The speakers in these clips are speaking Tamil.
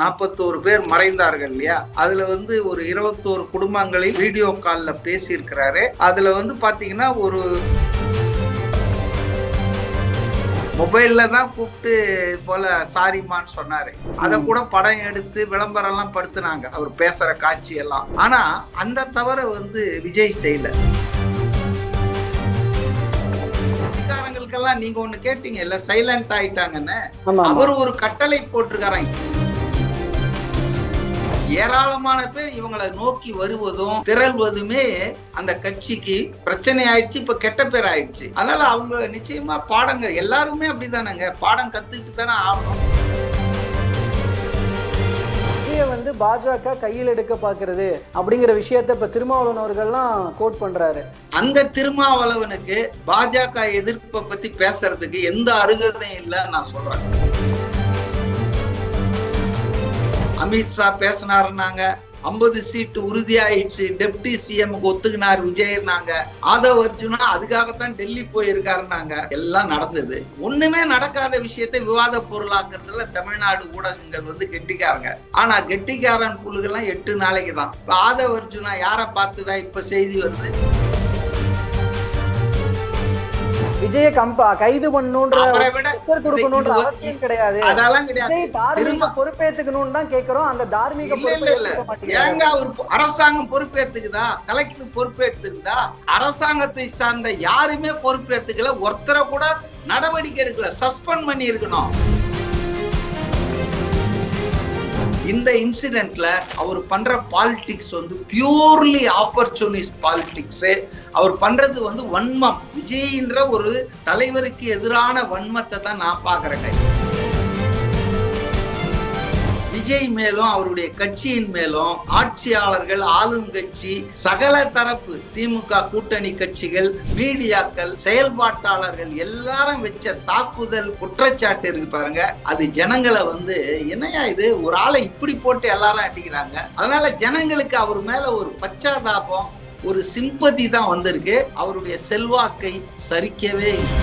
நாற்பத்தோரு பேர் மறைந்தார்கள் இல்லையா? அதுல வந்து ஒரு இருபத்தோரு குடும்பங்களை வீடியோ கால்ல பேசியிருக்கிறாரு. அதுல வந்து பாத்தீங்கன்னா ஒரு மொபைல்ல தான் கூப்பிட்டு போல சாரிமான்னு சொன்னாரு. அத கூட படம் எடுத்து விளம்பரம் எல்லாம் படுத்துனாங்க. அவர் பேசுற காட்சி எல்லாம் ஆனா அந்த தவிர வந்து விஜய் செய்யல. நீங்க ஒண்ணு கேட்டீங்க இல்ல? சைலண்ட் ஆயிட்டாங்கன்னு. அவர் ஒரு கட்டளை போட்டிருக்காராங்க ஏராளமான பேர் இவங்களை நோக்கி வருவதும் திரள்வதுமே அந்த கட்சிக்கு பிரச்சனை ஆயிடுச்சு இப்ப கெட்ட பேர் ஆயிடுச்சு. அதனால அவங்க நிச்சயமா பாடங்க எல்லாருமே அப்படிதானங்க. பாடம் கத்துக்கிட்டு தானே ஆகணும். விஜய வந்து பாஜக கையில் எடுக்க பாக்குறது அப்படிங்கிற விஷயத்த இப்ப திருமாவளவன் அவர்கள்லாம் கோட் பண்றாரு. அந்த திருமாவளவனுக்கு பாஜக எதிர்ப்பை பத்தி பேசுறதுக்கு எந்த அருகதையும் இல்லைன்னு நான் சொல்றேன். அமித்ஷா பேசினாருன்னாங்க. ஐம்பது சீட்டு உறுதியாயிடுச்சு. டெப்டி சிஎம்க்கு ஒத்துக்கினார் விஜய்னாங்க ஆதவ் அர்ஜுனா அதுக்காகத்தான் டெல்லி போயிருக்காருனாங்க எல்லாம் நடந்தது. ஒண்ணுமே நடக்காத விஷயத்தை விவாத பொருளாக்குறதுல தமிழ்நாடு ஊடகங்கள் வந்து கெட்டிக்காரங்க. ஆனா கெட்டிக்காரன் புள்ளுகள்லாம் எட்டு நாளைக்கு தான் இப்ப ஆதவ் அர்ஜுனா யாரை பார்த்துதான் இப்ப செய்தி வருது? விஜய கம்பா கைது கொடுக்கணுன்ற இது- அவசியம் கிடையாது. விஜய் தார்மீக பொறுப்பேத்துக்கணும்னு தான் கேக்குறோம். அந்த தார்மீக ஏங்க பொ- அரசாங்கம் பொறுப்பேத்துக்குதா? கலெக்டர் பொறுப்பேற்றுக்குதா அரசாங்கத்தை சார்ந்த யாருமே பொறுப்பேத்துக்கல. ஒருத்தரை கூட நடவடிக்கை எடுக்கல. சஸ்பெண்ட் பண்ணி இருக்கணும் இந்த இன்சிடென்ட்ல அவர் பண்ற பாலிடிக்ஸ் வந்து பியூர்லி ஆப்பர்ச்சுனிஸ்ட் பாலிடிக்ஸ் அவர் பண்றது வந்து வன்மம். விஜய்ன்ற ஒரு தலைவருக்கு எதிரான வன்மத்தை தான் நான் பாக்குறேன் விஜய் மேலும் அவருடைய கட்சியின் மேலும் ஆட்சியாளர்கள் ஆளும் கட்சி சகல தரப்பு திமுக கூட்டணி கட்சிகள் மீடியாக்கள் செயல்பாட்டாளர்கள் எல்லாரும் வச்ச தாக்குதல் குற்றச்சாட்டு இருக்கு பாருங்க. அது ஜனங்களை வந்து என்னையா இது? ஒரு ஆளை இப்படி போட்டு எல்லாரும் அடிக்கிறாங்க. அதனால ஜனங்களுக்கு அவர் மேல ஒரு பச்சாதாபம் ஒரு சிம்பதி தான் வந்திருக்கு. அவருடைய செல்வாக்கை சரிக்கவே இல்லை.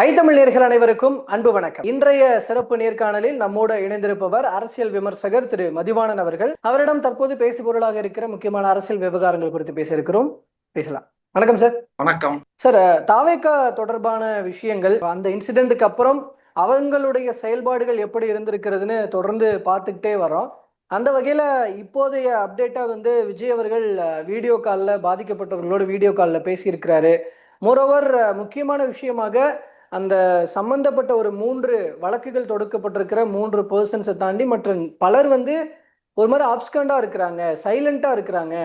ஐத்தமிழ் நேர்கள் அனைவருக்கும் அன்பு வணக்கம். இன்றைய சிறப்பு நேர்காணலில் நம்மோடு இணைந்திருப்பவர் அரசியல் விமர்சகர் திரு மதிவாணன் அவர்கள். அவரிடம் தற்போது பேசு பொருளாக இருக்கிற முக்கியமான அரசியல் விவகாரங்கள் குறித்து பேச இருக்கிறோம் பேசலாம். வணக்கம் சார். வணக்கம். சார் தாவேக்கா தொடர்பான விஷயங்கள் அந்த இன்சிடென்ட்டுக்கு அப்புறம் அவங்களுடைய செயல்பாடுகள் எப்படி இருந்திருக்கிறதுன்னு தொடர்ந்து பார்த்துக்கிட்டே வரோம் அந்த வகையில இப்போதைய அப்டேட்டா வந்து விஜய் அவர்கள் வீடியோ காலில் பாதிக்கப்பட்டவர்களோடு வீடியோ காலில் பேசியிருக்கிறாரு. மோரோவர் முக்கியமான விஷயமாக அந்த சம்பந்தப்பட்ட ஒரு மூன்று வழக்குகள் தொடுக்கப்பட்டிருக்கிற மூன்று பர்சன்ஸை தாண்டி மற்ற பலர் வந்து ஒரு மாதிரி ஆப்ஸ்கண்டாக இருக்கிறாங்க சைலண்ட்டாக இருக்கிறாங்க.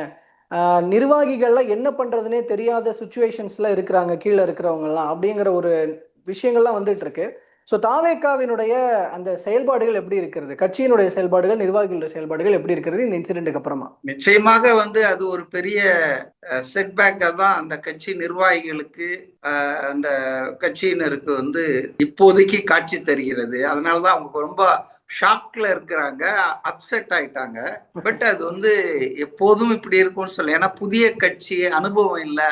நிர்வாகிகள்லாம் என்ன பண்ணுறதுனே தெரியாத சுச்சுவேஷன்ஸில் இருக்கிறாங்க கீழே இருக்கிறவங்கலாம் அப்படிங்கிற ஒரு விஷயங்கள்லாம் வந்துட்டு இருக்கு. ஸோ தாவேக்காவினுடைய அந்த செயல்பாடுகள் எப்படி இருக்கிறது? கட்சியினுடைய செயல்பாடுகள் நிர்வாகிகளுடைய செயல்பாடுகள் எப்படி இருக்கிறது? இந்த இன்சிடென்ட்டுக்கு அப்புறமா. நிச்சயமாக வந்து அது ஒரு பெரிய செட்பேக்கா தான் அந்த கட்சி நிர்வாகிகளுக்கு அந்த கட்சியினருக்கு வந்து இப்போதைக்கு காட்சி தருகிறது. அதனாலதான் அவங்க ரொம்ப ஷாக்ல இருக்கிறாங்க அப்செட் ஆயிட்டாங்க. பட் அது வந்து எப்போதும் இப்படி இருக்கும்னு சொல்ல ஏன்னா புதிய கட்சி அனுபவம் இல்லை.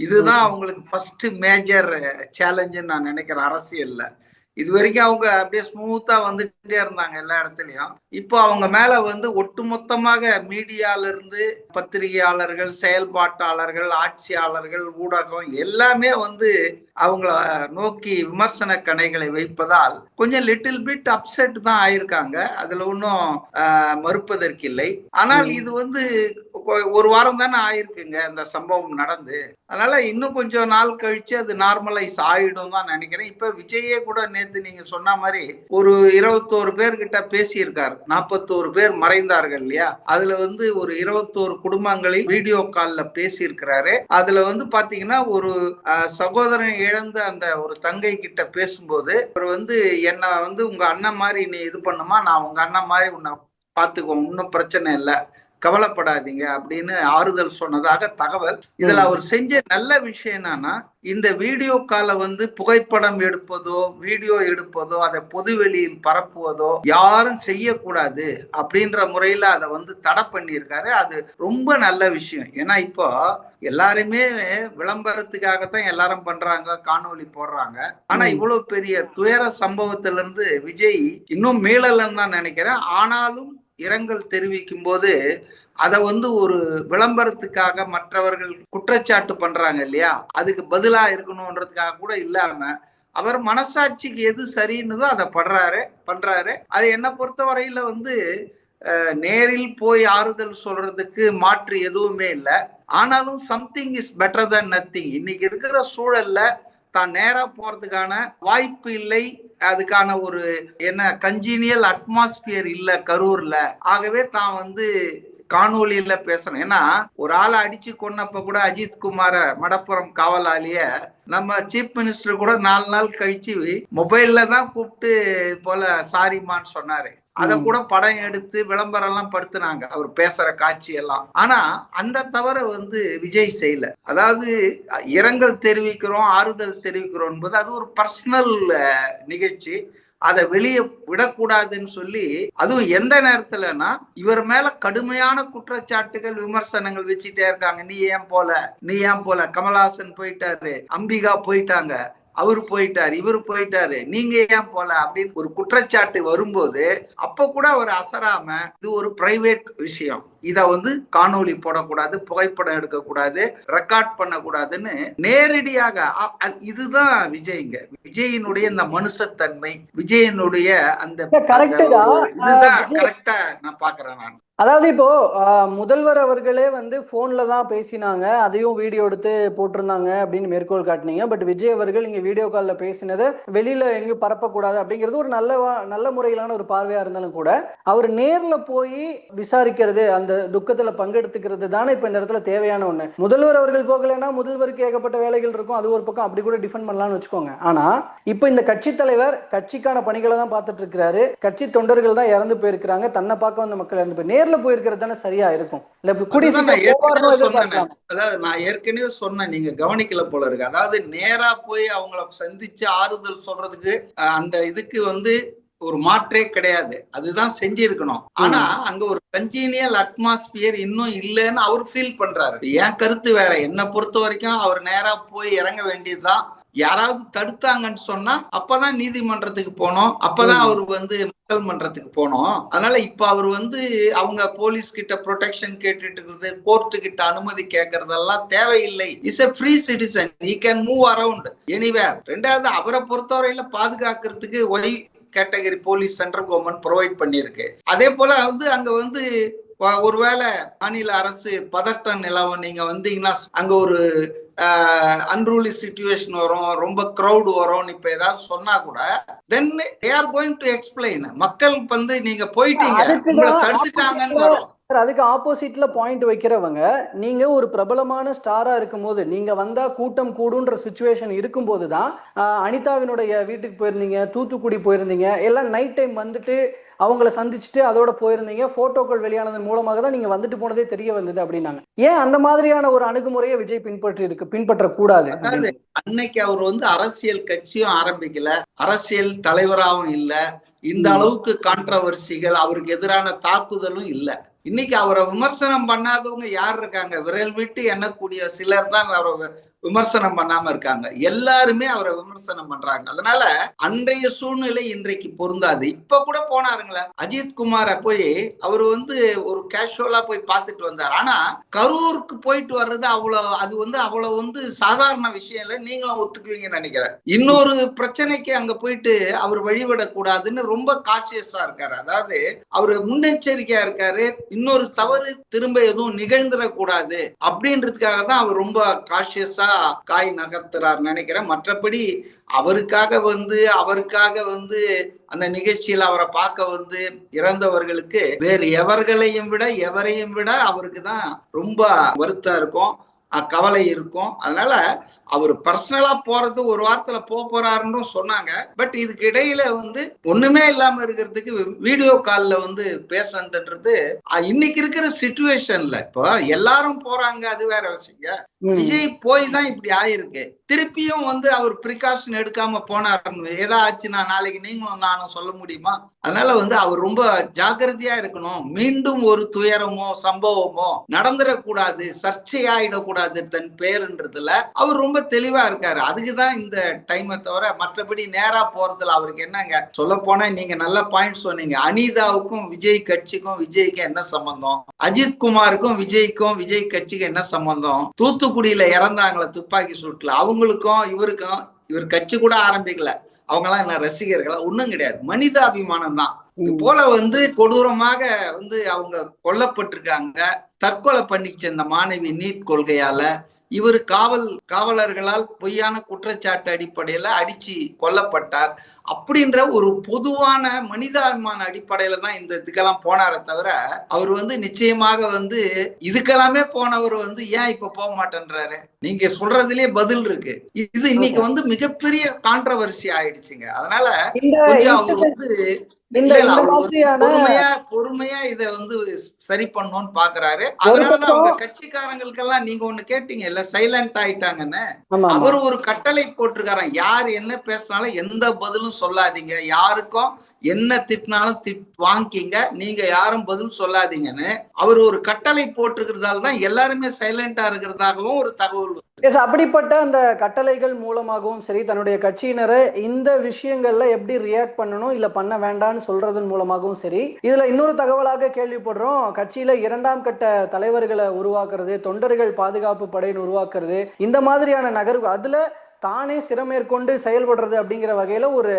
இதுதான் அவங்களுக்கு ஃபர்ஸ்ட் மேஜர் சேலஞ்சுன்னு நான் நினைக்கிறேன் அரசியல்ல. இது வரைக்கும் அவங்க அப்படியே ஸ்மூத்தா வந்துட்டே இருந்தாங்க எல்லா இடத்துலயும். இப்போ அவங்க மேல வந்து ஒட்டுமொத்தமாக மீடியால இருந்து பத்திரிகையாளர்கள் செயல்பாட்டாளர்கள் ஆட்சியாளர்கள் ஊடகம் எல்லாமே வந்து அவங்கள நோக்கி விமர்சன கணைகளை வைப்பதால் கொஞ்சம் லிட்டில் பிட் அப்செட் தான் ஆயிருக்காங்க. அதுல ஒன்றும் மறுப்பதற்கில்லை ஆனால் இது வந்து ஒரு வாரம் தானே ஆயிருக்குங்க அந்த சம்பவம் நடந்து. அதனால இன்னும் கொஞ்சம் நாள் கழிச்சு அது நார்மலைஸ் ஆயிடும் தான் நினைக்கிறேன். இப்ப விஜயே கூட நேத்து நேத்து நீங்க சொன்ன மாதிரி ஒரு இருபத்தோரு பேர்கிட்ட பேசியிருக்காரு. நாற்பத்தோரு பேர் மறைந்தார்கள் இல்லையா? அதுல வந்து ஒரு இருபத்தோரு குடும்பங்களில் வீடியோ கால்ல பேசியிருக்கிறாரு. அதுல வந்து பாத்தீங்கன்னா ஒரு சகோதரன் இழந்த அந்த ஒரு தங்கை கிட்ட பேசும்போது அவர் வந்து என்ன வந்து உங்க அண்ணன் மாதிரி நீ இது பண்ணுமா? நான் உங்க அண்ணன் மாதிரி உன்னை பாத்துக்குவோம். ஒன்றும் பிரச்சனை இல்லை. கவலைப்படாதீங்க அப்படின்னு ஆறுதல் சொன்னதாக தகவல். இதுல அவர் செஞ்ச நல்ல விஷயம் என்னன்னா இந்த வீடியோ காலை வந்து புகைப்படம் எடுப்பதோ வீடியோ எடுப்பதோ அதை பொதுவெளியில் பரப்புவதோ யாரும் செய்யக்கூடாது அப்படின்ற முறையில அதை வந்து தடை பண்ணியிருக்காரு. அது ரொம்ப நல்ல விஷயம். ஏன்னா இப்போ எல்லாருமே விளம்பரத்துக்காகத்தான் எல்லாரும் பண்றாங்க காணொளி போடுறாங்க. ஆனா. இவ்வளவு பெரிய துயர சம்பவத்துல இருந்து விஜய் இன்னும் மீளலன்னு தான் நினைக்கிறேன். ஆனாலும் இரங்கல் தெரிவிக்கும் போது அதை வந்து ஒரு விளம்பரத்துக்காக மற்றவர்கள் குற்றச்சாட்டு பண்றாங்க இல்லையா? அதுக்கு பதிலா இருக்கணும்ன்றதுக்காக கூட இல்லாம அவர் மனசாட்சிக்கு எது சரின்னுதோ அதை படுறாரு பண்றாரு. அது என்னை பொறுத்த வரையில வந்து நேரில் போய் ஆறுதல் சொல்றதுக்கு மாற்று எதுவுமே இல்லை. ஆனாலும் something is better than nothing இன்னைக்கு இருக்கிற சூழல்ல தான் நேரா போறதுக்கான வாய்ப்பு இல்லை. அதுக்கான ஒரு என்ன கன்ஜீனியல் அட்மாஸ்பியர் இல்ல கரூர்ல. ஆகவே தான் வந்து காணொலியில பேசணும். ஏன்னா ஒரு ஆளை அடிச்சு கொன்னப்ப கூட அஜித் குமார மடப்புறம் காவலாளிய நம்ம சீஃப் மினிஸ்டர் கூட நாலு நாள் கழிச்சு மொபைல்ல தான் கூப்பிட்டு போல சாரிமான்னு சொன்னாரு. அத. கூட படம் எடுத்து விளம்பரம் எல்லாம் படுத்துனாங்க. அவர் பேசுற காட்சி எல்லாம் ஆனா அந்த தவற வந்து விஜய் செய்யல. அதாவது இரங்கல் தெரிவிக்கிறோம் ஆறுதல் தெரிவிக்கிறோம் என்பது அது ஒரு பர்சனல் நிகழ்ச்சி. அதை வெளியே விடக்கூடாதுன்னு சொல்லி அதுவும் எந்த நேரத்துலனா இவர் மேல கடுமையான குற்றச்சாட்டுகள் விமர்சனங்கள் வச்சுட்டே இருக்காங்க. நீ ஏன் போல? நீ ஏன் போல? கமலஹாசன் போயிட்டாரு. அம்பிகா போயிட்டாங்க. அவரு போயிட்டாரு இவர் போயிட்டாரு நீங்க ஏன் போல அப்படின்னு ஒரு குற்றச்சாட்டு வரும்போது அப்ப கூட அவர் அசராம இது ஒரு பிரைவேட் விஷயம். இத வந்து காணொளி போடக்கூடாது புகைப்படம் எடுக்கக்கூடாது ரெக்கார்ட் பண்ணக்கூடாதுன்னு நேரடியாக இதுதான் விஜய்ங்க. விஜயினுடைய இந்த மனுஷத்தன்மை விஜயனுடைய அந்த இதுதான் கரெக்டா நான் பாக்குறேன் நான். அதாவது இப்போ முதல்வர் அவர்களே வந்து ஃபோன்ல தான் பேசினாங்க. அதையும் வீடியோ எடுத்து போட்டிருந்தாங்க அப்படின்னு மேற்கோள் காட்டினீங்க. பட் விஜய் அவர்கள் இங்க வீடியோ கால்ல பேசினதை வெளியில எங்கேயும் பரப்பக்கூடாது அப்படிங்கிறது ஒரு நல்ல நல்ல முறையிலான ஒரு பார்வையா இருந்தாலும் கூட அவர் நேர்ல போய் விசாரிக்கிறது அந்த துக்கத்துல பங்கெடுத்துக்கிறது தானே இப்ப இந்த இடத்துல தேவையான ஒண்ணு. முதல்வர் அவர்கள் போகலைன்னா முதல்வருக்கு ஏகப்பட்ட வேலைகள் இருக்கும். அது ஒரு பக்கம் அப்படி கூட டிஃபெண்ட் பண்ணலாம்னு வச்சுக்கோங்க. ஆனா இப்போ இந்த கட்சி தலைவர் கட்சிக்கான பணிகளை தான் பார்த்துட்டு இருக்கிறாரு. கட்சி தொண்டர்கள் தான் இறந்து போயிருக்கிறாங்க. தன்னை பார்க்க வந்த மக்கள் இறந்து போய் நேர்ல போயிருக்கிறது தானே சரியா இருக்கும். இல்ல இப்ப கூடிய அதுதான் நான் சீக்கிரம் போவார்னு ஏற்கனவே சொன்னேனே. எதிர்பார்க்கலாம் அதாவது நான் ஏற்கனவே சொன்னேன் நீங்க கவனிக்கல போல இருக்கு. அதாவது நேரா போய் அவங்கள சந்திச்சு ஆறுதல் சொல்றதுக்கு அந்த இதுக்கு வந்து ஒரு மாற்றே கிடையாது. அதுதான் செஞ்சிருக்கணும். ஆனா அங்க ஒரு கன்ஜீனியல் அட்மாஸ்பியர் இன்னும் இல்லைன்னு அவர் ஃபீல் பண்றாரு. என் கருத்து வேற. என்னை பொறுத்த வரைக்கும் அவர் நேரா போய் இறங்க வேண்டியதுதான் யாராவது தடுத்தாங்கன்னு சொன்னா அப்பதான் நீதிமன்றத்துக்கு போனோம். அப்பதான். அவர் வந்து மக்கள் மன்றத்துக்கு போனோம். அதனால இப்ப அவர் வந்து அவங்க போலீஸ் கிட்ட ப்ரொடெக்ஷன் கேட்டுட்டு இருக்கிறது கோர்ட்டு கிட்ட அனுமதி கேட்கறதெல்லாம் தேவையில்லை. Is a free citizen he can move around anywhere ரெண்டாவது அவரை பொறுத்தவரையில பாதுகாக்கிறதுக்கு Y category police central government provide பண்ணியிருக்கு. அதே போல வந்து அங்க வந்து ஒருவேளை மாநில அரசு பதட்டம் நிலவும் நீங்க வந்தீங்கன்னா அங்க ஒரு அன்ரூலி சுச்சுவேஷன் வரும் ரொம்ப க்ரௌட் வரும்னு இப்ப ஏதாவது சொன்னா கூட then they are going to explain மக்கள் வந்து நீங்க போயிட்டீங்க தடுத்துட்டாங்கன்னு வரும். சார் அதுக்கு ஆப்போசிட்ல பாயிண்ட் வைக்கிறவங்க நீங்க ஒரு பிரபலமான ஸ்டாரா இருக்கும்போது நீங்க வந்தா கூட்டம் கூடுன்ற சுச்சுவேஷன் இருக்கும்போது தான் அனிதாவினுடைய வீட்டுக்கு போயிருந்தீங்க தூத்துக்குடி போயிருந்தீங்க எல்லாம் நைட் டைம் வந்துட்டு அவங்கள சந்திச்சுட்டு அதோட போயிருந்தீங்க. போட்டோக்கள் வெளியானதன் மூலமாக தான் நீங்க வந்துட்டு போனதே தெரிய வந்தது அப்படின்னாங்க. ஏன் அந்த மாதிரியான ஒரு அணுகுமுறையை விஜய் பின்பற்றி இருக்கு பின்பற்றக்கூடாது அன்னைக்கு அவர் வந்து அரசியல் கட்சியும் ஆரம்பிக்கல அரசியல் தலைவராகவும் இல்ல. இந்த. அளவுக்கு கான்ட்ரவர்சிகள் அவருக்கு எதிரான தாக்குதலும் இல்ல. இன்னைக்கு அவரை விமர்சனம் பண்ணாதவங்க யார் இருக்காங்க? விரல் விட்டு எண்ணக்கூடிய சிலர் தான் அவரை விமர்சனம் பண்ணாம இருக்காங்க. எல்லாருமே அவரை விமர்சனம் பண்றாங்க. அதனால அன்றைய சூழ்நிலை இன்றைக்கு பொருந்தாது. இப்ப கூட போனாருங்களே. அஜித் குமார போய் அவர் வந்து ஒரு கேஷுவலா போய் பார்த்துட்டு வந்தார். ஆனா கரூருக்கு போயிட்டு வர்றது அவ்வளவு அது வந்து அவ்வளவு வந்து சாதாரண விஷயம் இல்லை. நீங்களும் ஒத்துக்குவீங்கன்னு நினைக்கிறேன். இன்னொரு பிரச்சனைக்கு அங்க போயிட்டு அவர் வழிவிடக்கூடாதுன்னு ரொம்ப கான்சியஸா இருக்காரு. அதாவது அவரு முன்னெச்சரிக்கையா இருக்காரு. இன்னொரு தவறு திரும்ப எதுவும் நிகழ்ந்துடக்கூடாது. அப்படின்றதுக்காக தான் அவர் ரொம்ப கான்சியஸா காய் நகர்த்துறார் நினைக்கிறேன். மற்றபடி அவருக்காக வந்து அவருக்காக வந்து அந்த நிகழ்ச்சியில் அவரை பார்க்க வந்து இறந்தவர்களுக்கு வேறு எவர்களையும் விட எவரையும் விட அவருக்கு தான் ரொம்ப வருத்தம் இருக்கும். கவலை இருக்கும். அதனால அவர் பர்சனலா போறது ஒரு வாரத்துல போக போறாருன்னு சொன்னாங்க. பட் இதுக்கு இடையில வந்து ஒண்ணுமே இல்லாம இருக்கிறதுக்கு வீடியோ கால்ல வந்து பேசுறதுன்றது இன்னைக்கு இருக்கிற சுச்சுவேஷன்ல இப்போ எல்லாரும் போறாங்க அது வேற விஷயம். ம். விஜய் போய் தான் இப்படி ஆயிருக்கு. திருப்பியும் வந்து அவர் ப்ரிகாஷன் எடுக்காம போனாருன்னு ஏதா ஆச்சுன்னா நாளைக்கு நீங்களும் நானும் சொல்ல முடியுமா? அதனால வந்து அவர் ரொம்ப ஜாக்கிரதையா இருக்கணும். மீண்டும் ஒரு துயரமோ சம்பவமோ நடந்துடக்கூடாது சர்ச்சையாயிடக்கூடாது தன் பேருன்றதுல அவர் ரொம்ப தெளிவா இருக்காரு. அதுக்குதான் இந்த டைமை தவிர மற்றபடி நேரா போறதுல அவருக்கு என்னங்க? சொல்ல போனா நீங்க நல்ல பாயிண்ட் சொன்னீங்க. அனிதாவுக்கும் விஜய் கட்சிக்கும் விஜய்க்கும் என்ன சம்பந்தம்? அஜித் குமாருக்கும் விஜய்க்கும் விஜய் கட்சிக்கும் என்ன சம்பந்தம்? தூத்துக்குடியில இறந்தாங்களே துப்பாக்கி சூட்டுல. அவங்களுக்கும் இவருக்கும் இவர் கட்சி கூட ஆரம்பிக்கல. அவங்கெல்லாம் என்ன ரசிகர்களா? ஒண்ணும் கிடையாது. மனிதாபிமானம் தான் இது போல வந்து கொடூரமாக வந்து அவங்க கொல்லப்பட்டிருக்காங்க. தற்கொலை பண்ணிச்சு அந்த மாணவி நீட் கொள்கையால இவர் காவல் காவலர்களால் பொய்யான குற்றச்சாட்டு அடிப்படையில அடிச்சு கொல்லப்பட்டார். அப்படின்ற ஒரு பொதுவான மனிதாபிமான அடிப்படையில தான் இந்த இதுக்கெல்லாம் போனாரே தவிர அவர் வந்து நிச்சயமாக வந்து இதுக்கெல்லாமே போனவர் வந்து ஏன் இப்ப போக மாட்டேன்றாரு? நீங்க சொல்றதுலயே பதில் இருக்கு. இது இன்னைக்கு வந்து மிகப்பெரிய கான்ட்ரவர்சி ஆயிடுச்சுங்க. அதனால அவர் வந்து பொறுமையா பொறுமையா இத வந்து சரி பண்ணணும்னு பாக்குறாரு. அதனாலதான் அவங்க கட்சிக்காரங்களுக்கெல்லாம் நீங்க ஒண்ணு கேட்டீங்க இல்ல சைலண்ட் ஆயிட்டாங்கன்னு. அவர் ஒரு கட்டளை போட்டிருக்காராம். யார் என்ன பேசினாலும் எந்த பதிலும் சொல்லாதீங்க. யாருக்கும் என்ன திட்டினாலும் திட் வாங்கிக்கீங்க. நீங்க யாரும் பதில் சொல்லாதீங்கன்னு அவர் ஒரு கட்டளை போட்டிருக்கிறதால தான் எல்லாருமே சைலண்டா இருக்கிறதாகவும் ஒரு தகவல் எஸ் அப்படிப்பட்ட அந்த கட்டளைகள் மூலமாகவும் சரி தன்னுடைய கட்சியினரை இந்த விஷயங்கள்ல எப்படி ரியாக்ட் பண்ணணும் இல்ல பண்ண வேண்டாம்னு சொல்றதன் மூலமாகவும் சரி இதுல இன்னொரு தகவலாக கேள்விப்படுறோம். கட்சியில இரண்டாம் கட்ட தலைவர்களை உருவாக்குறது தொண்டர்கள் பாதுகாப்பு படையின்னு உருவாக்குறது இந்த மாதிரியான நகர்வு அதுல தானே சிறமேற்கொண்டு செயல்படுறது அப்படிங்கிற வகையில ஒரு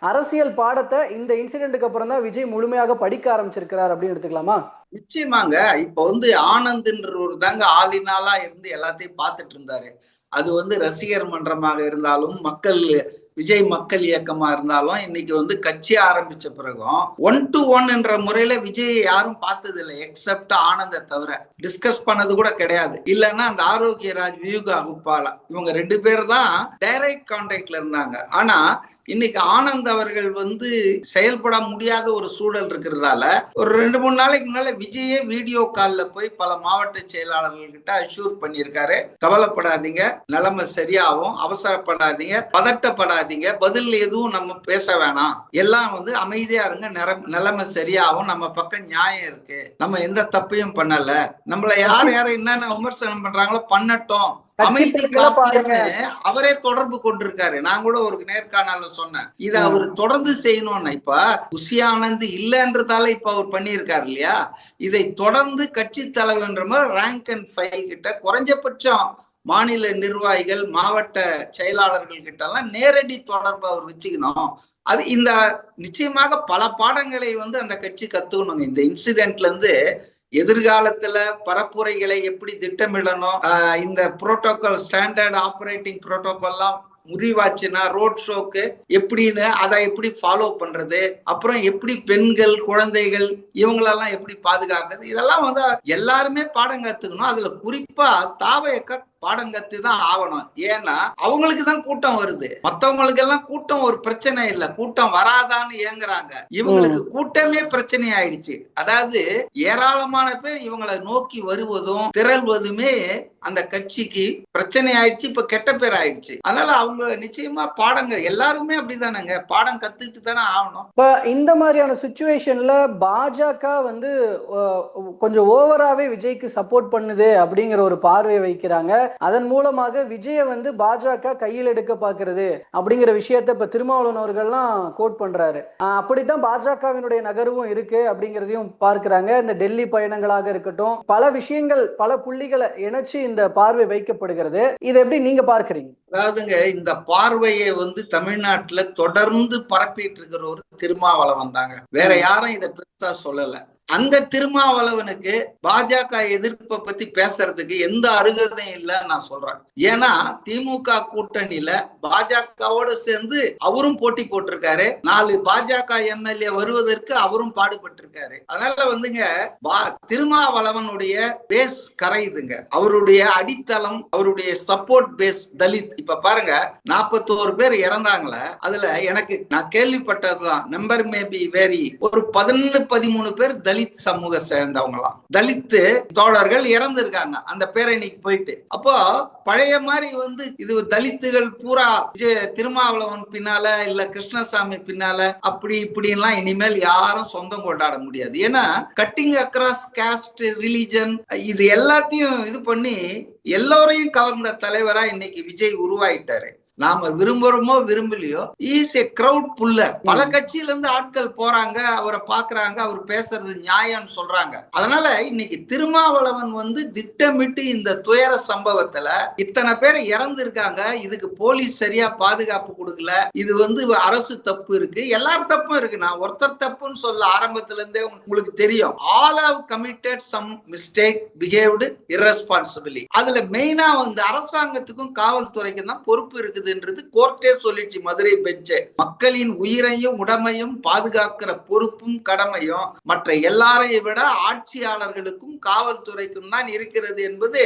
அரசியல் பாடத்தை இந்த இன்சிடென்ட்டுக்கு அப்புறம் தான் விஜய் முழுமையாக படிக்க ஆரம்பிச்சிருக்கிறார் அப்படின்னு எடுத்துக்கலாமா? நிச்சயமாங்க. இப்ப வந்து ஆனந்த்ன்றவர் தாங்க ஆளினாலா இருந்து எல்லாத்தையும் பார்த்துட்டு இருந்தாரு. அது வந்து ரசிகர் மன்றமாக இருந்தாலும் மக்கள் விஜய் மக்கள் இயக்கமா இருந்தாலும் இன்னைக்கு வந்து கட்சி ஆரம்பிச்ச பிறகும் ஒன் டு ஒன் என்ற முறையில விஜய் யாரும் பார்த்தது இல்லை எக்ஸப்ட் ஆனந்த தவிர. டிஸ்கஸ் பண்ணது கூட கிடையாது. இல்லைன்னா அந்த ஆரோக்கியராஜ் வியூகா குப்பாலா இவங்க ரெண்டு பேர் தான் டைரக்ட் கான்டாக்ட்ல இருந்தாங்க. ஆனா இன்னைக்கு ஆனந்த் அவர்கள் வந்து செயல்பட முடியாத ஒரு சூழல் இருக்கிறதால ஒரு ரெண்டு மூணு நாளைக்கு முன்னால விஜயே வீடியோ கால்ல போய் பல மாவட்ட செயலாளர்கள் கிட்ட அஷூர் பண்ணியிருக்காரு. கவலைப்படாதீங்க நிலைமை சரியாகும் அவசரப்படாதீங்க பதட்டப்படாதீங்க பதில் எதுவும் நம்ம பேச வேணாம். எல்லாம் வந்து அமைதியா இருங்க நிலைமை சரியாகும் நம்ம பக்கம் நியாயம் இருக்கு. நம்ம எந்த தப்பையும் பண்ணல. நம்மள யார் யாரும் என்னென்ன விமர்சனம் பண்றாங்களோ பண்ணட்டும். அவரே தொடர்பு கொண்டிருக்காரு. நான் கூட ஒரு நேர்காணல சொன்னேன். இத அவர் தொடர்ந்து செய்யணும்னா இப்ப குஷி ஆனந்த் இல்லைன்றதால இப்ப அவர் பண்ணியிருக்காரு இல்லையா? இதை தொடர்ந்து கட்சி தலைவர்ன்ற மாதிரி ரேங்க் அண்ட் ஃபைல் கிட்ட குறைஞ்சபட்சம் மாநில நிர்வாகிகள் மாவட்ட செயலாளர்கள் கிட்ட எல்லாம் நேரடி தொடர்பு அவர் வச்சுக்கணும். அது இந்த நிச்சயமாக பல பாடங்களை வந்து அந்த கட்சி கத்துக்கணுங்க. இந்த இன்சிடென்ட்ல இருந்து எதிர்காலத்துல பரப்புரைகளை எப்படி திட்டமிடணும்? இந்த புரோட்டோகால் ஸ்டாண்டர்ட் ஆப்ரேட்டிங் புரோட்டோகால்லாம் முறிவாச்சுன்னா ரோட் ஷோக்கு எப்படின்னு அதை எப்படி ஃபாலோ பண்றது? அப்புறம் எப்படி பெண்கள் குழந்தைகள் இவங்களெல்லாம் எப்படி பாதுகாக்கிறது? இதெல்லாம் வந்து எல்லாருமே பாடம் கத்துக்கணும். அதுல குறிப்பா தாவயக்க பாடம் கத்து தான் ஆகணும். ஏன்னா அவங்களுக்கு தான் கூட்டம் வருது. மத்தவங்களுக்கு எல்லாம் கூட்டம் ஒரு பிரச்சனை இல்ல. கூட்டம் வராதான்னு ஏங்குறாங்க. இவங்களுக்கு கூட்டமே பிரச்சனை ஆயிடுச்சு அதாவது ஏராளமான பேர் இவங்களை நோக்கி வருவதும் திரள்வதுமே அந்த கட்சிக்கு பிரச்சனை ஆயிடுச்சு இப்ப கெட்ட பேர் ஆயிடுச்சு. அதனால அவங்க நிச்சயமா பாடங்க எல்லாருமே அப்படிதானங்க. பாடம் கத்துக்கிட்டு தானே ஆகணும். இப்ப இந்த மாதிரியான சுச்சுவேஷன்ல பாஜக வந்து கொஞ்சம் ஓவராவே விஜய்க்கு சப்போர்ட் பண்ணுது அப்படிங்கிற ஒரு பார்வையை வைக்கிறாங்க. அதன் மூலமாக விஜய வந்து பாஜக கையில் எடுக்க பாக்குறது அப்படிங்கிற விஷயத்த இப்ப திருமாவளவன் அவர்கள்லாம் கோட் பண்றாரு. அப்படித்தான் பாஜகவினுடைய நகர்வும் இருக்கு அப்படிங்கிறதையும் பார்க்கிறாங்க. இந்த டெல்லி பயணங்களாக இருக்கட்டும் பல விஷயங்கள் பல புள்ளிகளை இணைச்சு இந்த பார்வை வைக்கப்படுகிறது. இதை எப்படி நீங்க பார்க்கறீங்க? அதாவதுங்க இந்த பார்வையை வந்து தமிழ்நாட்டுல தொடர்ந்து பரப்பிட்டு இருக்கிற ஒரு திருமாவளவன் தாங்க. வேற யாரும் இத பெருசா சொல்லல. அந்த திருமாவளவனுக்கு பாஜக எதிர்ப்பை பத்தி பேசுறதுக்கு எந்த அருகதையும் இல்லைன்னு நான் சொல்றேன். ஏன்னா திமுக கூட்டணியில பாஜகவோட சேர்ந்து அவரும் போட்டி போட்டிருக்காரு. நாலு பாஜக எம்எல்ஏ வருவதற்கு அவரும் பாடுபட்டிருக்காரு. அதனால வந்துங்க பா- திருமாவளவனுடைய பேஸ் கரையுதுங்க அவருடைய அடித்தளம் அவருடைய சப்போர்ட் பேஸ் தலித். இப்ப பாருங்க நாற்பத்தோரு பேர் இறந்தாங்களே அதுல எனக்கு நான் கேள்விப்பட்டதுதான் நம்பர் மேபி வேரி ஒரு பதினொன்னு பதிமூணு பேர் தலித். தலித் சமூக சேர்ந்தவங்களாம். தலித்து தோழர்கள் இறந்திருக்காங்க. அந்த பேரணிக்கு போயிட்டு. அப்போ பழைய மாதிரி வந்து இது தலித்துகள் பூரா திருமாவளவன் பின்னால இல்ல கிருஷ்ணசாமி பின்னால அப்படி இப்படின்லாம் இனிமேல் யாரும் சொந்தம் கொண்டாட முடியாது. ஏன்னா கட்டிங் அக்ராஸ் காஸ்ட் ரிலிஜன் இது எல்லாத்தையும் இது பண்ணி எல்லோரையும் கவர்ந்த தலைவரா இன்னைக்கு விஜய் உருவாயிட்டாரு. நாம விரும்புறோமோ விரும்பலையோ இஸ் ஏ கிரவுட் புல்லர் பல கட்சியில இருந்து ஆட்கள் போறாங்க அவரை பாக்குறாங்க அவர் பேசுறது நியாயம்னு சொல்றாங்க. அதனால இன்னைக்கு திருமாவளவன் வந்து திட்டமிட்டு இந்த துயர சம்பவத்துல இத்தனை பேர் இறந்து இருக்காங்க இதுக்கு போலீஸ் சரியா பாதுகாப்பு கொடுக்கல இது வந்து அரசு தப்பு இருக்கு எல்லார் தப்பும் இருக்கு. நான் ஒருத்தர் தப்புன்னு சொல்ல ஆரம்பத்துல இருந்தே உங்களுக்கு தெரியும். All have committed some mistake behaved irresponsibly. அதுல மெயினா வந்து அரசாங்கத்துக்கும் காவல்துறைக்கும் தான் பொறுப்பு இருக்குதுன்றது கோர்ட்டே சொல்லிடுச்சு மதுரை பெஞ்சு மக்களின் உயிரையும் உடமையும் பாதுகாக்கிற பொறுப்பும் கடமையும் மற்ற எல்லாரையும் விட ஆட்சியாளர்களுக்கும் காவல்துறைக்கும் தான் இருக்கிறது என்பது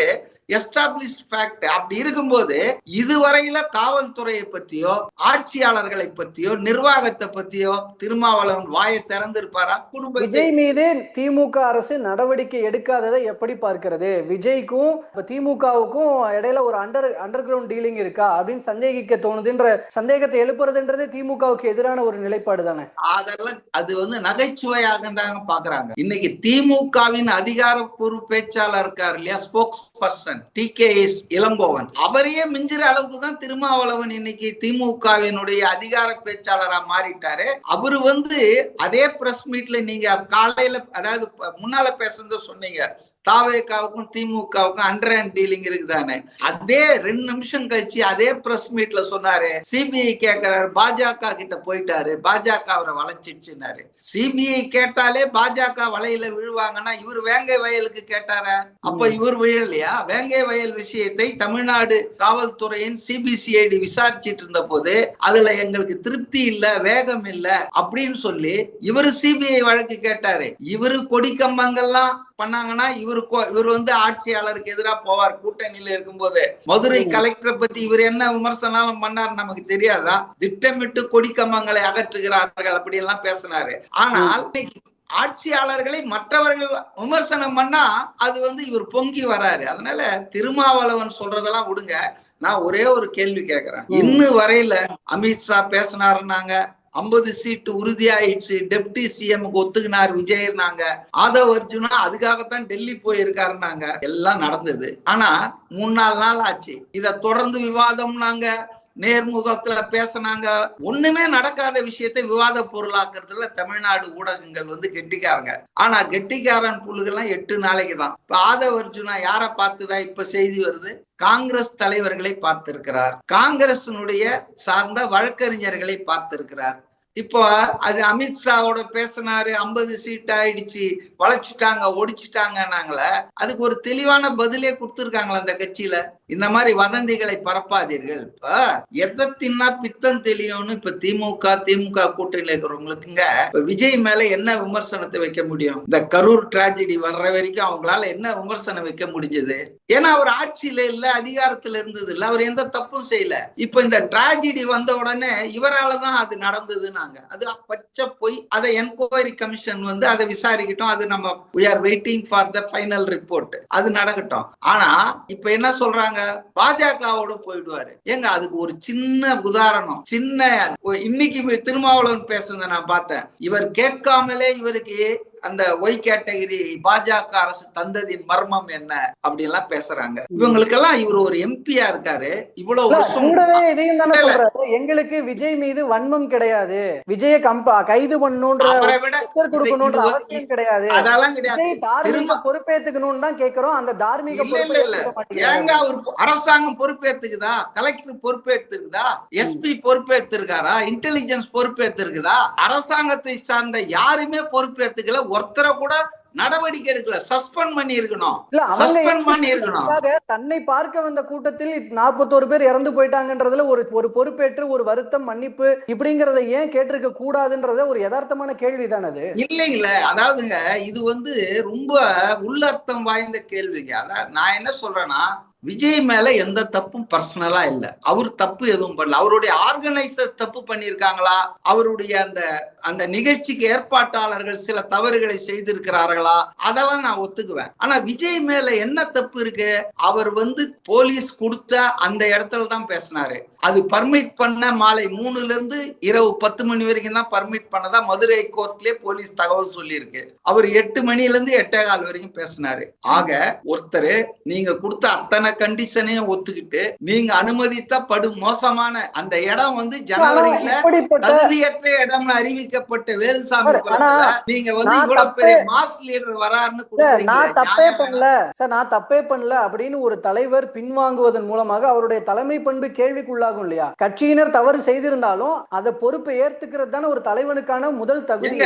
எஸ்டாப்ளிஷ் ஃபேக்ட் அப்படி இருக்கும்போது இதுவரையில காவல்துறையை பத்தியோ ஆட்சியாளர்களை பத்தியோ நிர்வாகத்தை பத்தியோ திருமாவளவன் வாயை திறந்திருப்பாரா? குடும்பத்தை விஜய் மீது திமுக அரசு நடவடிக்கை எடுக்காததை எப்படி பார்க்கிறது? விஜய்க்கும் திமுகவுக்கும் இடையில ஒரு அண்டர் அண்டர் கிரவுண்ட் டீலிங் இருக்கா? அப்படின்னு சந்தேகிக்க தோணுதுன்ற சந்தேகத்தை எழுப்புறதுன்றது திமுகவுக்கு எதிரான ஒரு நிலைப்பாடு தானே? அதெல்லாம் அது வந்து நகைச்சுவையாக தாங்க பாக்குறாங்க இன்னைக்கு திமுகவின் அதிகாரப்பூர்வ பேச்சாளர் இருக்கார் இல்லையா? Spokesperson T K S Elangovan அவரையே மிஞ்சுற அளவுக்கு தான் திருமாவளவன் இன்னைக்கு திமுகவினுடைய அதிகார பேச்சாளரா மாறிட்டாரு. அவரு வந்து அதே பிரஸ் மீட்ல நீங்க காலையில அதாவது முன்னால பேசுறத சொன்னீங்க. தாவேக்காவுக்கும் திமுகவுக்கும் அண்டர் ஹேண்ட் டீலிங் இருக்குதானே? அதே ரெண்டு நிமிஷம் கழிச்சு அதே பிரஸ் மீட்ல சொன்னாரு சிபிஐ கேட்கிறாரு பாஜக கிட்ட போயிட்டாரு பாஜக அவரை வளைச்சிடுச்சுன்னாரு சிபிஐ கேட்டாலே பாஜக வலையில விழுவாங்கன்னா இவர் வேங்கை வயலுக்கு கேட்டாரா? அப்ப இவர் விழலையா? வேங்கை வயல் விஷயத்தை தமிழ்நாடு காவல்துறையின் சிபிசிஐடி விசாரிச்சிட்டு இருந்த போது அதுல எங்களுக்கு திருப்தி இல்ல வேகம் இல்ல அப்படின்னு சொல்லி இவரு சிபிஐ வழக்கு கேட்டாரு. இவரு கொடி கம்பங்கள்லாம் பண்ணாங்கன்னா இவரு இவர் வந்து ஆட்சியாளருக்கு எதிராக போவார் கூட்டணியில இருக்கும்போது. மதுரை. கலெக்டரை பத்தி இவர் என்ன விமர்சனம் பண்ணார் நமக்கு தெரியாதா? திட்டமிட்டு கொடி கம்பங்களை அகற்றுகிறார்கள் அப்படி எல்லாம் பேசினாரு. ஆனால் ஆட்சியாளர்களை மற்றவர்கள் விமர்சனம் பண்ணா அது வந்து இவர் பொங்கி வராரு. அதனால திருமாவளவன் சொல்றதெல்லாம் விடுங்க. நான் ஒரே ஒரு கேள்வி கேட்கிறேன். இன்னும் வரையில அமித்ஷா பேசினாருன்னாங்க. ஐம்பது சீட்டு உறுதியாயிடுச்சு. டெப்டி சிஎம்க்கு ஒத்துக்கினார் விஜய்னாங்க ஆதவ் அர்ஜுனா அதுக்காகத்தான் டெல்லி போயிருக்காருனாங்க எல்லாம் நடந்தது. ஆனா மூணு நாலு நாள் ஆச்சு. இத தொடர்ந்து விவாதம் நாங்க. நேர்முகத்துல பேசினாங்க. ஒண்ணுமே நடக்காத விஷயத்தை விவாத பொருளாக்குறதுல தமிழ்நாடு ஊடகங்கள் வந்து கெட்டிக்காரங்க. ஆனா கெட்டிக்காரன் புல்லுகள்லாம் எட்டு நாளைக்கு தான். இப்ப ஆதவ அர்ஜுனா யாரை பார்த்துதான் இப்ப செய்தி வருது? காங்கிரஸ் தலைவர்களை பார்த்திருக்கிறார். காங்கிரசினுடைய சார்ந்த வழக்கறிஞர்களை பார்த்திருக்கிறார். இப்போ அது அமித்ஷாவோட பேசினாரு ஐம்பது சீட் ஆயிடுச்சு வளைச்சிட்டாங்க ஒடிச்சிட்டாங்கன்னாங்களே அதுக்கு ஒரு தெளிவான பதிலே கொடுத்துருக்காங்களா அந்த கட்சியில. இந்த மாதிரி வதந்திகளை பரப்பாதீர்கள். இப்ப எதை தின்னா பித்தம் தெளியும்னு இப்ப திமுக திமுக கூட்டணியில இருக்கிறவங்களுக்குங்க இப்ப விஜய் மேல என்ன விமர்சனத்தை வைக்க முடியும்? இந்த கரூர் டிராஜடி வர்ற வரைக்கும் அவங்களால என்ன விமர்சனம் வைக்க முடிஞ்சது? ஏன்னா அவர் ஆட்சியில இல்ல அதிகாரத்துல இருந்தது இல்ல அவர் எந்த தப்பும் செய்யல. இப்ப இந்த டிராஜடி வந்த உடனே இவரால தான் அது நடந்ததுன்னாங்க. அது பச்சை பொய். அதை என்கொயரி கமிஷன் வந்து அதை விசாரிக்கட்டும். அது நம்ம we are waiting for the final report அது நடக்கட்டும். ஆனா இப்ப என்ன சொல்றாங்க? பாஜகவோட போயிடுவாரு. ஏங்க அதுக்கு ஒரு சின்ன உதாரணம். சின்ன இன்னைக்கு திருமாவளவன் பேசுனதை நான் பார்த்தேன். இவர் கேட்காமலே இவருக்கு அந்த ஒய் கேட்டகரி பாஜக அரசு தந்ததின் மர்மம் என்ன அப்படி எல்லாம் பேசுறாங்க. இவங்களுக்கெல்லாம் இவர் ஒரு எம்பியா இருக்காரு. இவ்வளவு இதையும் தானே. சொல்றாரு. எங்களுக்கு விஜய் மீது வன்மம் கிடையாது. விஜய கம்ப கைது கொடுக்கணுன்ற இது- அவசியம் கிடையாது. அதெல்லாம் கிடையாது. தார்மீக பொறுப்பேத்துக்கணும்னு தான் கேக்குறோம். அந்த தார்மீக ஏங்க அவர் அரசாங்கம் பொறுப்பேத்துக்குதா? கலெக்டர் பொறுப்பேற்றுக்குதா எஸ்பி பொறுப்பேற்றிருக்காரா இன்டெலிஜென்ஸ் பொறுப்பேற்றிருக்குதா அரசாங்கத்தை சார்ந்த யாருமே பொறுப்பேத்துக்கல. ஒருத்தரை கூட நடவடிக்கை எடுக்கல. சஸ்பெண்ட் பண்ணி இருக்கணும் இல்ல அவங்க சஸ்பெண்ட் பண்ணி இருக்கணும் அதுக்காக தன்னை பார்க்க வந்த கூட்டத்தில் நாற்பத்தோரு பேர் இறந்து போயிட்டாங்கன்றதுல ஒரு ஒரு பொறுப்பேற்று ஒரு வருத்தம் மன்னிப்பு இப்படிங்கறத ஏன் கேட்டிருக்க கூடாதுன்றத ஒரு யதார்த்தமான கேள்விதான் அது? இல்லைங்களே அதாவதுங்க இது வந்து ரொம்ப உள்ளர்த்தம் வாய்ந்த கேள்விங்க. அதாவது நான் என்ன சொல்றேன்னா விஜய் மேல எந்த தப்பும் பர்சனலா இல்ல. அவர் தப்பு எதுவும் பண்ணல. அவருடைய ஆர்கனைசர் தப்பு பண்ணியிருக்காங்களா அவருடைய அந்த அந்த நிகழ்ச்சிக்கு ஏற்பாட்டாளர்கள் சில தவறுகளை செய்திருக்கிறார்களா? அதெல்லாம் நான் ஒத்துக்குவேன். ஆனா விஜய் மேல என்ன தப்பு இருக்கு? அவர் வந்து போலீஸ் கொடுத்த அந்த இடத்துல தான் பேசினாரு. அது பர்மிட் பண்ண மாலை மூணுல இருந்து இரவு பத்து மணி வரைக்கும் தான் பர்மிட் பண்ணதா மதுரை கோர்ட்லயே போலீஸ் தகவல் சொல்லியிருக்கு. அவர் எட்டு மணில இருந்து எட்டே கால் வரைக்கும் பேசினாரு. ஆக ஒருத்தர் நீங்க கொடுத்த அத்தனை கண்டிஷனையும் ஒத்துக்கிட்டு நீங்க அனுமதித்த படு மோசமான அந்த இடம் வந்து ஜனவரியில தகுதியற்ற இடம்னு அறிவிக்கப்பட்ட வேலுசாமி நீங்க வந்து இவ்வளவு பெரிய மாஸ் லீடர் வராருன்னு நான் தப்பே பண்ணல. சார் நான் தப்பே பண்ணல அப்படின்னு ஒரு தலைவர் பின்வாங்குவதன் மூலமாக அவருடைய தலைமை பண்பு கேள்விக்குள்ளாகும் இல்லையா? கட்சியினர் தவறு செய்திருந்தாலும் அதை பொறுப்பை ஏத்துக்கிறது தானே ஒரு தலைவனுக்கான முதல் தகுதி.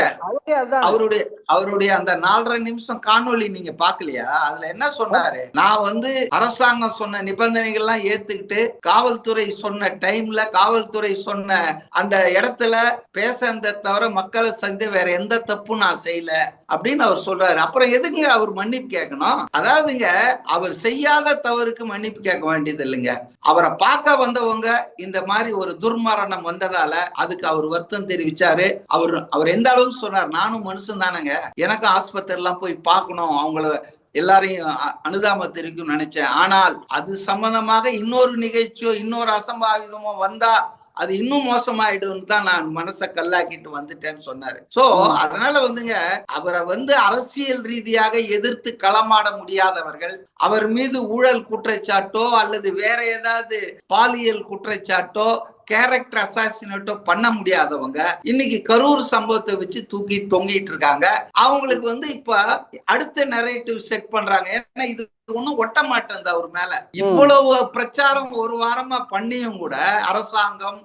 அவருடைய அவருடைய அந்த நாலரை நிமிஷம் காணொளி நீங்க பாக்கலையா அதுல என்ன சொன்னாரு? நான் வந்து அரசாங்கம் சொன்ன நிபந்தனைகள் எல்லாம் ஏத்துக்கிட்டு காவல்துறை சொன்ன டைம்ல காவல்துறை சொன்ன அந்த இடத்துல பேசுறத தவிர மக்களை சந்தி வேற எந்த தப்பும் நான் செய்யல. அப்படின்னு அவர் சொல்றாரு. அப்புறம் எதுக்குங்க அவர் மன்னிப்பு கேட்கணும்? அதாவதுங்க அவர் செய்யாத தவறுக்கு மன்னிப்பு கேட்க வேண்டியது இல்லைங்க. அவரை பார்க்க வந்தவங்க இந்த மாதிரி ஒரு துர்மரணம் வந்ததால அதுக்கு அவர் வருத்தம் தெரிவிச்சாரு. அவர் அவர் எந்த அளவுக்கு சொன்னார்? நானும் மனுஷன் தானேங்க. எனக்கும் ஆஸ்பத்திரி எல்லாம் போய் பார்க்கணும். அவங்கள எல்லாரையும் அனுதாப தெரிவிக்கும் நினைச்சேன். ஆனால் அது சம்பந்தமாக இன்னொரு நிகழ்ச்சியோ இன்னொரு அசம்பாவிதமோ வந்தா அது இன்னும் மோசமாயிடும் தான் நான் மனசை கல்லாக்கிட்டு வந்துட்டேன்னு சொன்னாரு. சோ அதனால வந்துங்க அவரை வந்து அரசியல் ரீதியாக எதிர்த்து களமாட முடியாதவர்கள் அவர் மீது ஊழல் குற்றச்சாட்டோ அல்லது வேற ஏதாவது பாலியல் குற்றச்சாட்டோ கேரக்டர் அசாசினேட்டோ பண்ண முடியாதவங்க இன்னைக்கு கரூர் சம்பவத்தை வச்சு தூக்கி தொங்கிட்டு இருக்காங்க. அவங்களுக்கு வந்து இப்ப அடுத்த நரேட்டிவ் செட் பண்றாங்க. ஏன்னா இது ஒண்ணும் ஒட்ட மாட்டேன் அவர் மேல. இவ்வளவு பிரச்சாரம் ஒரு வாரமா பண்ணியும் கூட அரசாங்கம்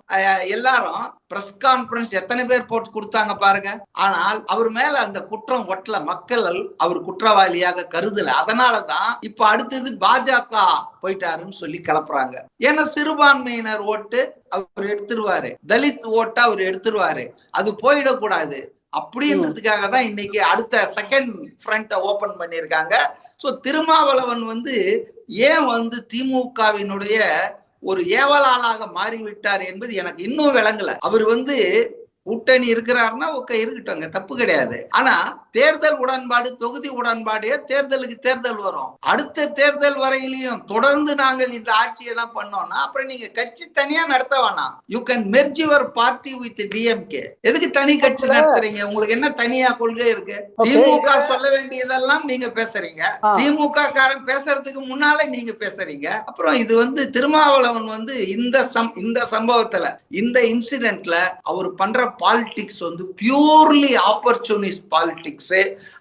எல்லாரும் பிரஸ் கான்பரன்ஸ் எத்தனை பேர் போட்டு கொடுத்தாங்க பாருங்க. ஆனால் அவர் மேல அந்த குற்றம் ஒட்டல. மக்கள் அவர் குற்றவாளியாக கருதல. அதனாலதான் இப்ப அடுத்தது பாஜக போயிட்டாருன்னு சொல்லி கிளப்புறாங்க. ஏன்னா சிறுபான்மையினர் ஓட்டு அவர் எடுத்துருவாரு. தலித் ஓட்டை அவர் எடுத்துருவாரு. அது போயிடக்கூடாது. அப்படின்றதுக்காக தான் இன்னைக்கு அடுத்த செகண்ட் ஃப்ரண்ட்டை ஓபன் பண்ணியிருக்காங்க. ஸோ திருமாவளவன் வந்து ஏன் வந்து திமுகவினுடைய ஒரு ஏவலாளாக மாறிவிட்டார் என்பது எனக்கு இன்னும் விளங்கல. அவர் வந்து கூட்டணி இருக்கிறாருன்னா ஓகே இருக்கட்டும்ங்க தப்பு கிடையாது. ஆனா தேர்தல் உடன்பாடு தொகுதி உடன்பாடு தேர்தலுக்கு தேர்தல் வரும். அடுத்த தேர்தல் வரையிலையும் தொடர்ந்து நாங்கள் இந்த ஆட்சியை தான் பண்ணோம்னா அப்புறம் நீங்க கட்சி தனியா நடத்த வேணாம். You can merge your party with DMK எதுக்கு தனி கட்சி நடத்துறீங்க? உங்களுக்கு என்ன தனியா கொள்கை இருக்கு. திமுக சொல்ல வேண்டியதெல்லாம் நீங்க பேசுறீங்க. திமுக காரன் பேசுறதுக்கு முன்னாலே நீங்க பேசுறீங்க. அப்புறம் இது வந்து திருமாவளவன் வந்து இந்த சம் இந்த சம்பவத்துல இந்த இன்சிடென்ட்ல அவர் பண்ற பாலிடிக்ஸ் வந்து பியூர்லி ஆப்பர்ச்சுனிஸ்ட் பாலிடிக்ஸ்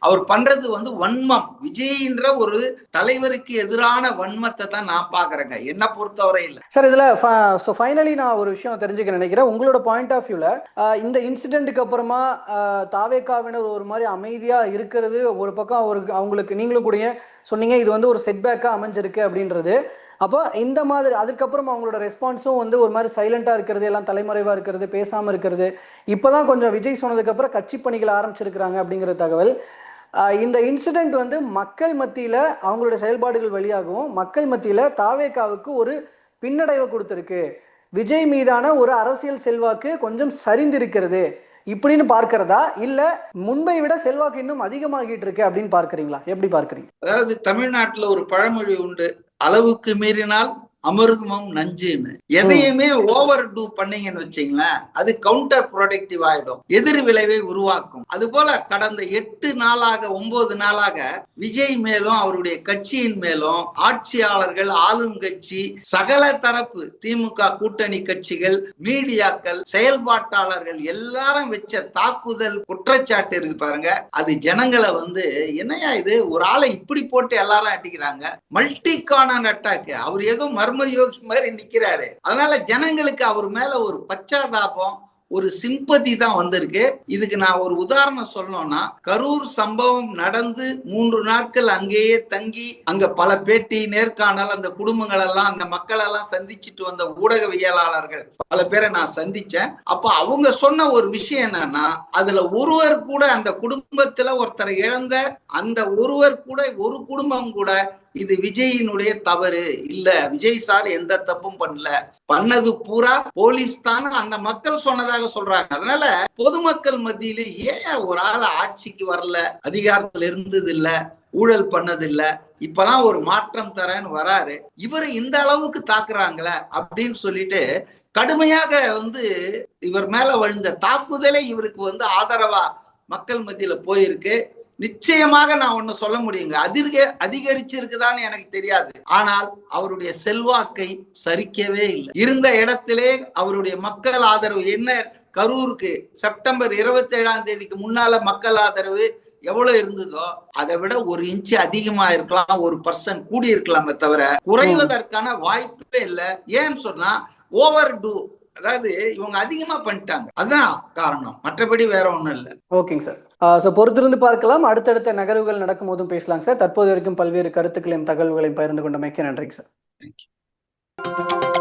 அவர் பண்றது வந்து வன்மம். விஜய்ன்ற ஒரு தலைவருக்கு எதிரான வன்மத்தை தான் நான் பாக்குறேங்க என்ன பொறுத்தவரை இல்ல. சார் இதுல ஸோ ஃபைனலி நான் ஒரு விஷயம் தெரிஞ்சுக்க நினைக்கிறேன். உங்களோட பாயிண்ட் ஆஃப் வியூல இந்த இன்சிடென்ட்டுக்கு அப்புறமா தாவேக்காவினர் ஒரு மாதிரி அமைதியா இருக்கிறது ஒரு பக்கம் அவருக்கு அவங்களுக்கு நீங்களும் கூட சொன்னீங்க இது வந்து ஒரு செட்பேக்கா அமைஞ்சிருக்கு அப்படின்றது. அப்போ இந்த மாதிரி அதுக்கப்புறம் அவங்களோட ரெஸ்பான்ஸும் வந்து ஒரு மாதிரி சைலண்டா இருக்கிறது எல்லாம் தலைமறைவா இருக்கிறது பேசாம இருக்கிறது இப்பதான் கொஞ்சம் விஜய் சொன்னதுக்கு அப்புறம் கட்சி பணிகள் ஆரம்பிச்சிருக்கிறாங்க அப்படிங்கிற தகவல். இந்த இன்சிடென்ட் வந்து மக்கள் மத்தியில அவங்களுடைய செயல்பாடுகள் வழியாகவும் மக்கள் மத்தியில தாவேகாவுக்கு ஒரு பின்னடைவை கொடுத்துருக்கு. விஜய் மீதான ஒரு அரசியல் செல்வாக்கு கொஞ்சம் சரிந்திருக்கிறது இப்படின்னு பார்க்கிறதா? இல்ல முன்பை விட செல்வாக்கு இன்னும் அதிகமாகிட்டு இருக்கு அப்படின்னு பார்க்கறீங்களா? எப்படி பார்க்கறீங்க? அதாவது தமிழ்நாட்டுல ஒரு பழமொழி உண்டு. அளவுக்கு மீறினால் அமிர்தமும் நஞ்சுன்னு. எதையுமே ஓவர் டூ பண்ணீங்கன்னு வச்சீங்களேன் அது கவுண்டர் ப்ரொடக்டிவ் ஆயிடும். எதிர் விளைவை உருவாக்கும். அது போல கடந்த எட்டு நாளாக ஒன்பது நாளாக விஜய் மேலும் அவருடைய கட்சியின் மேலும் ஆட்சியாளர்கள் ஆளும் கட்சி சகல தரப்பு திமுக கூட்டணி கட்சிகள் மீடியாக்கள் செயல்பாட்டாளர்கள் எல்லாரும் வச்ச தாக்குதல் குற்றச்சாட்டு இருக்கு பாருங்க. அது ஜனங்களை வந்து என்னையா இது? ஒரு ஆளை இப்படி போட்டு எல்லாரும் அடிக்கிறாங்க. மல்டி கார்னர் அட்டாக் அவர் ஏதோ மர்ம யோகி மாதிரி நிக்கிறாரு. அதனால ஜனங்களுக்கு அவர் மேல ஒரு பச்சாதாபம் ஒரு சிம்பதி தான் வந்திருக்கு. இதுக்கு நான் ஒரு உதாரணம் சொல்லணும்னா கரூர் சம்பவம் நடந்து மூன்று நாட்கள் அங்கேயே தங்கி அங்க பல பேட்டி நேர்காணல் அந்த குடும்பங்கள் எல்லாம் அந்த மக்கள் எல்லாம் சந்திச்சுட்டு வந்த ஊடகவியலாளர்கள் பல பேரை நான் சந்திச்சேன். அப்ப அவங்க சொன்ன ஒரு விஷயம் என்னன்னா அதுல ஒருவர் கூட அந்த குடும்பத்துல ஒருத்தரை இழந்த அந்த ஒருவர் கூட ஒரு குடும்பம் கூட இது விஜயினுடைய தவறு. இல்ல விஜய் சார் எந்த தப்பும் பண்ணல. பண்ணது பூரா போலீஸ் தான் அந்த மக்கள் சொன்னதாக சொல்றாங்க. அதனால பொதுமக்கள் மத்தியில ஏன் ஒரு ஆள் ஆட்சிக்கு வரல அதிகாரத்துல இருந்தது இல்ல ஊழல் பண்ணதில்ல இப்பதான் ஒரு மாற்றம் தரேன்னு வராரு. இவர் இந்த அளவுக்கு தாக்குறாங்களே அப்படின்னு சொல்லிட்டு கடுமையாக வந்து இவர் மேல விழுந்த தாக்குதலே இவருக்கு வந்து ஆதரவா மக்கள் மத்தியில போயிருக்கு. நிச்சயமாக நான் ஒன்னு சொல்ல முடியுங்க. அதிக அதிகரிச்சிருக்குதான்னு எனக்கு தெரியாது. ஆனால் அவருடைய செல்வாக்கை சரிக்கவே இல்லை. இருந்த இடத்திலே அவருடைய மக்கள் ஆதரவு என்ன? கரூருக்கு செப்டம்பர் இருபத்தி ஏழாம் தேதிக்கு முன்னால மக்கள் ஆதரவு எவ்வளவு இருந்ததோ அதை விட ஒரு இன்ச்சு அதிகமா இருக்கலாம் ஒரு பர்சன்ட் கூடி இருக்கலாமே தவிர குறைவதற்கான வாய்ப்பே இல்லை. ஏன்னு சொன்னா ஓவர் டூ அதாவது இவங்க அதிகமா பண்ணிட்டாங்க. அதுதான் காரணம். மற்றபடி வேற ஒண்ணும் இல்லை. ஓகேங்க சார். ஸோ பொறுத்திருந்து பார்க்கலாம். அடுத்தடுத்த நகர்வுகள் நடக்கும் போதும் பேசலாங்க சார் தற்போது வரைக்கும் பல்வேறு கருத்துக்களையும் தகவல்களையும் பகிர்ந்து கொண்டமைக்கு நன்றிங்க சார் தேங்க்யூ